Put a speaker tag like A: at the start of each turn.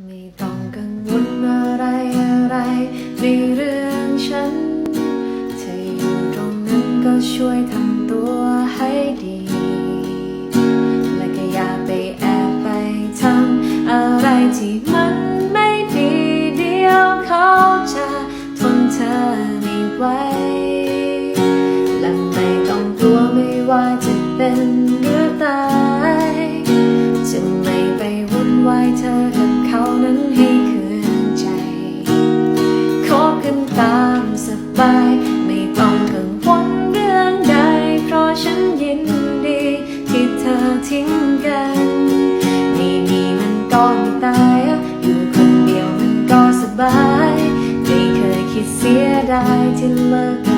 A: ไม่ต้องกังวลอะไรอะไรในเรื่องฉันเธออยู่ตรงนั้นก็ช่วยทำตัวให้ดี และก็อย่าไปแอบไปทำอะไรที่มันไม่ดีเดียวเขาจะทนเธอไม่ไหวและไม่ต้องกลัวไม่ว่าจะเป็นหรือตาย บาย ไม่ต้องกังวลเรื่องใด เพราะฉันยินดีที่เธอทิ้งกันนี่มีมันก็ไม่ตายอะอยู่คนเดียวมันก็สบาย ไม่เคยคิดเสียดายที่เลิก